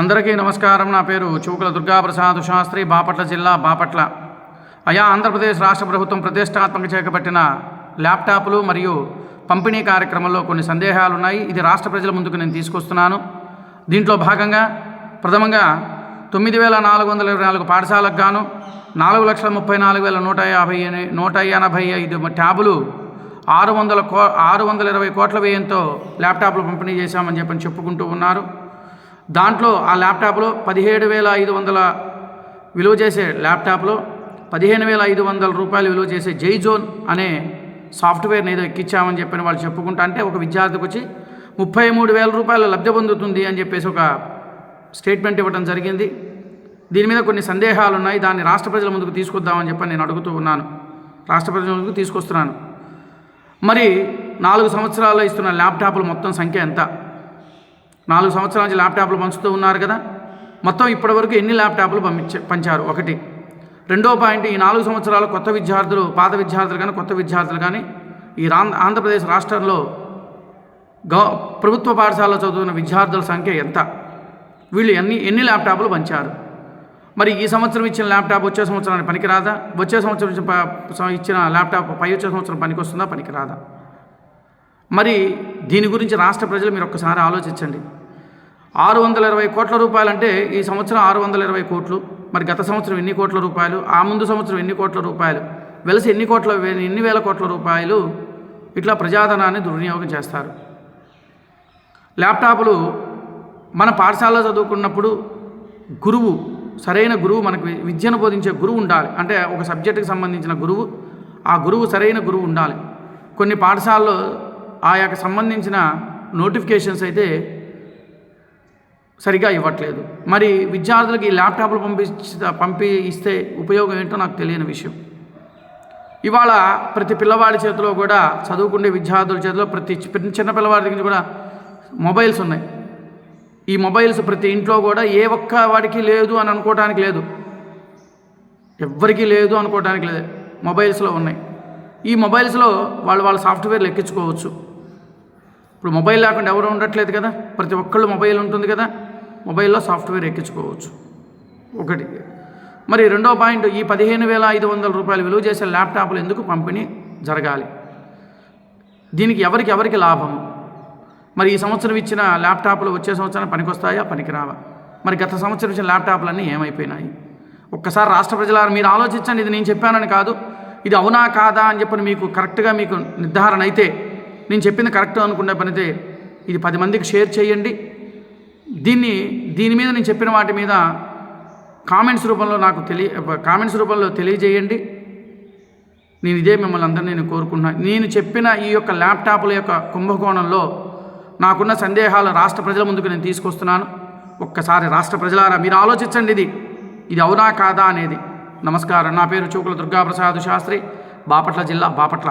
అందరికీ నమస్కారం. నా పేరు చూకుల దుర్గాప్రసాద్ శాస్త్రి బాపట్ల జిల్లా బాపట్ల. అయా ఆంధ్రప్రదేశ్ రాష్ట్ర ప్రభుత్వం ప్రతిష్టాత్మక చేపట్టిన ల్యాప్టాప్లు మరియు పంపిణీ కార్యక్రమంలో కొన్ని సందేహాలు ఉన్నాయి ఇది రాష్ట్ర ప్రజల ముందుకు నేను తీసుకొస్తున్నాను. దీంట్లో భాగంగా ప్రథమంగా తొమ్మిది వేల నాలుగు వందల ఇరవై నాలుగు పాఠశాలకు గాను నాలుగు లక్షల ముప్పై నాలుగు వేల నూట యాభై నూట ఎనభై ఐదు ట్యాబులు ఆరు వందల కో ఆరు వందల ఇరవై కోట్ల వ్యయంతో ల్యాప్టాప్లు పంపిణీ చేశామని చెప్పని చెప్పుకుంటూ ఉన్నారు. దాంట్లో ఆ ల్యాప్టాప్లో పదిహేడు వేల ఐదు వందల విలువ చేసే ల్యాప్టాప్లో పదిహేను వేల ఐదు వందల రూపాయలు విలువ చేసే జై జోన్ అనే సాఫ్ట్వేర్ని ఏదో ఎక్కించామని చెప్పిన వాళ్ళు చెప్పుకుంటా అంటే ఒక విద్యార్థికి వచ్చి ముప్పై మూడు వేల రూపాయలు లబ్ధి పొందుతుంది అని చెప్పేసి ఒక స్టేట్మెంట్ ఇవ్వడం జరిగింది. దీని మీద కొన్ని సందేహాలు ఉన్నాయి. దాన్ని రాష్ట్ర ప్రజల ముందుకు తీసుకొద్దామని చెప్పని నేను అడుగుతూ ఉన్నాను. రాష్ట్ర ప్రజల ముందుకు తీసుకొస్తున్నాను. మరి నాలుగు సంవత్సరాల్లో ఇస్తున్న ల్యాప్టాప్ల మొత్తం సంఖ్య ఎంత? నాలుగు సంవత్సరాల నుంచి ల్యాప్టాప్లు పంచుతూ ఉన్నారు కదా. మొత్తం ఇప్పటివరకు ఎన్ని ల్యాప్టాప్లు పంపించ పంచారు? ఒకటి. రెండో పాయింట్ ఈ నాలుగు సంవత్సరాలు కొత్త విద్యార్థులు పాత విద్యార్థులు కానీ కొత్త విద్యార్థులు కానీ ఈ ఆంధ్రప్రదేశ్ రాష్ట్రంలో గవ ప్రభుత్వ పాఠశాలలో చదువుతున్న విద్యార్థుల సంఖ్య ఎంత? వీళ్ళు ఎన్ని ఎన్ని ల్యాప్టాప్లు పంచారు? మరి ఈ సంవత్సరం ఇచ్చిన ల్యాప్టాప్ వచ్చే సంవత్సరానికి పనికిరాదా? వచ్చే సంవత్సరం ఇచ్చిన ప- ఇచ్చిన ల్యాప్టాప్ పై వచ్చే సంవత్సరం పనికొస్తుందా? పనికిరాదా? మరి దీని గురించి రాష్ట్ర ప్రజలు మీరు ఒక్కసారి ఆలోచించండి. ఆరు వందల ఇరవై కోట్ల రూపాయలు అంటే ఈ సంవత్సరం ఆరు వందల ఇరవై కోట్లు మరి గత సంవత్సరం ఎన్ని కోట్ల రూపాయలు ఆ ముందు సంవత్సరం ఎన్ని కోట్ల రూపాయలు వెలసి ఎన్ని కోట్ల ఎన్ని వేల కోట్ల రూపాయలు ఇట్లా ప్రజాధనాన్ని దుర్వినియోగం చేస్తారు. ల్యాప్టాప్లు మన పాఠశాలలో చదువుకున్నప్పుడు గురువు సరైన గురువు మనకు విద్యను బోధించే గురువు ఉండాలి. అంటే ఒక సబ్జెక్టుకి సంబంధించిన గురువు ఆ గురువు సరైన గురువు ఉండాలి. కొన్ని పాఠశాలలో ఆ యొక్క సంబంధించిన నోటిఫికేషన్స్ అయితే సరిగా ఇవ్వట్లేదు. మరి విద్యార్థులకి ల్యాప్టాప్లు పంపి పంపి ఇస్తే ఉపయోగం ఏంటో నాకు తెలియని విషయం. ఇవాళ ప్రతి పిల్లవాడి చేతిలో కూడా చదువుకునే విద్యార్థుల చేతిలో ప్రతి చి- ప్రతి చిన్న పిల్లవాడి దగ్గర కూడా మొబైల్స్ ఉన్నాయి. ఈ మొబైల్స్ ప్రతి ఇంట్లో కూడా ఏ ఒక్క వాడికి లేదు అని అనుకోవడానికి లేదు. ఎవ్వరికీ లేదు అనుకోవడానికి లేదు. మొబైల్స్లో ఉన్నాయి. ఈ మొబైల్స్లో వాళ్ళు వాళ్ళ సాఫ్ట్వేర్లు ఎక్కించుకోవచ్చు. ఇప్పుడు మొబైల్ లేకుండా ఎవరు ఉండట్లేదు కదా? ప్రతి ఒక్కళ్ళు మొబైల్ ఉంటుంది కదా? మొబైల్లో సాఫ్ట్వేర్ ఎక్కించుకోవచ్చు. ఒకటి. మరి రెండో పాయింట్ ఈ పదిహేను వేల ఐదు వందల రూపాయలు విలువ చేసే ల్యాప్టాప్లు ఎందుకు పంపిణీ జరగాలి? దీనికి ఎవరికి ఎవరికి లాభము మరి ఈ సంవత్సరం ఇచ్చిన ల్యాప్టాప్లు వచ్చే సంవత్సరం పనికొస్తాయా? పనికిరావా? మరి గత సంవత్సరం ఇచ్చిన ల్యాప్టాప్లన్నీ ఏమైపోయినాయి? ఒక్కసారి రాష్ట్ర ప్రజలారు మీరు ఆలోచించండి ఇది నేను చెప్పానని కాదు. ఇది అవునా కాదా అని చెప్పని మీకు కరెక్ట్గా మీకు నిర్ధారణ అయితే నేను చెప్పింది కరెక్ట్ అనుకునే పనితే ఇది పది మందికి షేర్ చేయండి. దీన్ని దీని మీద నేను చెప్పిన వాటి మీద కామెంట్స్ రూపంలో నాకు తెలియ కామెంట్స్ రూపంలో తెలియజేయండి. నేను ఇదే మిమ్మల్ని అందరినీ నేను కోరుకుంటున్నాను నేను చెప్పిన ఈ యొక్క ల్యాప్టాప్ల యొక్క కుంభకోణంలో నాకున్న సందేహాలు రాష్ట్ర ప్రజల ముందుకు నేను తీసుకొస్తున్నాను. ఒక్కసారి రాష్ట్ర ప్రజలారా మీరు ఆలోచించండి ఇది. ఇది అవునా కాదా అనేది. నమస్కారం. నా పేరు చూకుల దుర్గాప్రసాద్ శాస్త్రి బాపట్ల జిల్లా బాపట్ల.